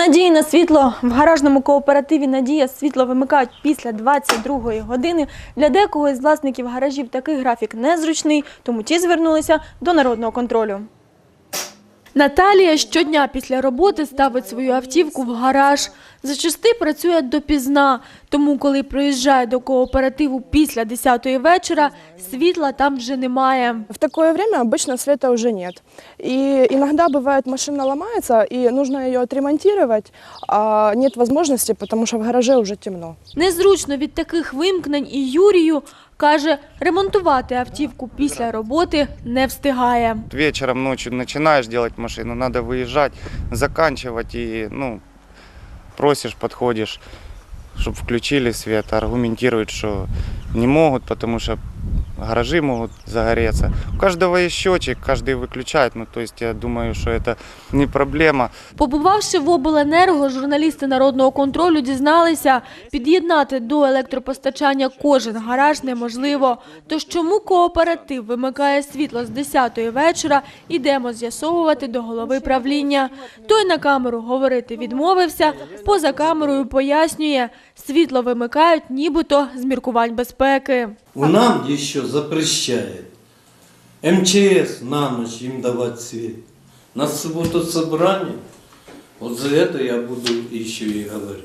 Надії на світло в гаражному кооперативі Надія світло вимикають після 22-ї години. Для декого із власників гаражів такий графік незручний, тому ті звернулися до народного контролю. Наталія щодня після роботи ставить свою автівку в гараж. Зачасти працює допізна, тому коли приїжджає до кооперативу після 10-ї вечора, світла там вже немає. В такое время обычно света уже нет. И иногда бывает машина ломается, и нужно ее отремонтировать, а нет возможности, потому что в гараже уже темно. Незручно від таких вимкнень і Юрію, каже, ремонтувати автівку після роботи не встигає. Вечером, ночі починаєш робити машину, треба виїжджати, заканчивать і ну, просиш, підходиш, щоб включили світ, аргументують, що не можуть, тому что гаражи могут загореться. У каждого есть счетчик, каждый выключает, ну, то есть я думаю, что это не проблема. Побувавши в обленерго, журналісти народного контролю дізналися, під'єднати до електропостачання кожен гараж неможливо. Тож чому кооператив вимикає світло з 10-ї вечора, ідемо з'ясовувати до голови правління. Той на камеру говорити відмовився, поза камерою пояснює, світло вимикають нібито з міркувань безпеки. У нам еще запрещає МЧС на ночь їм давати світ. На суботу собрання. От за это я буду еще і говорить.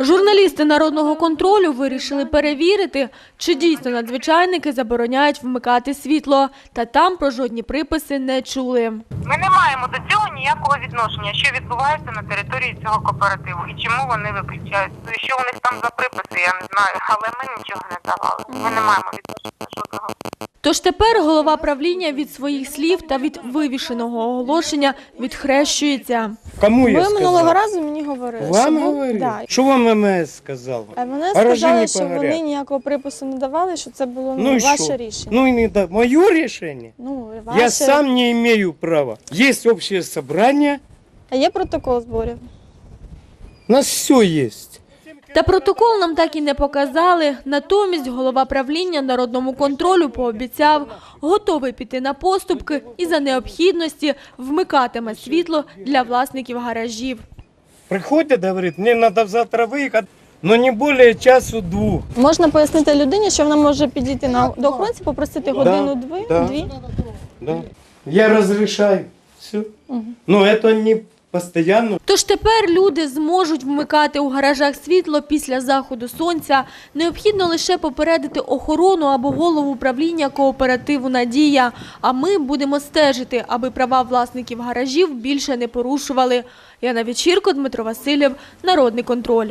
Журналісти народного контролю вирішили перевірити, чи дійсно надзвичайники забороняють вмикати світло, та там про жодні приписи не чули. Ми не маємо до цього ніякого відношення, що відбувається на території цього кооперативу і чому вони виключають. Що у них там за приписи, я не знаю, але ми нічого не давали. Ми не маємо відношення жодного. Тож тепер голова правління від своїх слів та від вивішеного оголошення відхрещується. Кому я Ви сказав? минулого разу мені говорили. Вам що ви-? Да. Що вам ММС сказав? А вони Гаражі сказали, не що погорять. вони ніякого припису не давали, що це було ну, Ну ваше что? рішення. Ну и не да. Мое решение? Ну, ваше... Я сам не имею права. Есть общее собрание, А є протокол зборів? у нас все есть. Та протокол нам так і не показали. Натомість голова правління народному контролю пообіцяв, готовий піти на поступки і за необхідності вмикатиме світло для власників гаражів. Приходит, говорит, мне надо завтра выехать, но не более часу-двух. Можна пояснити людині, що вона може підійти на до охоронця, попросити годину дві, да. дві. Да. Я разрешаю. Все. Но это не постоянно. Тож тепер люди зможуть вмикати у гаражах світло після заходу сонця. Необхідно лише попередити охорону або голову управління кооперативу «Надія». А ми будемо стежити, аби права власників гаражів більше не порушували. Яна Вечірко, Дмитро Васильєв, Народний контроль.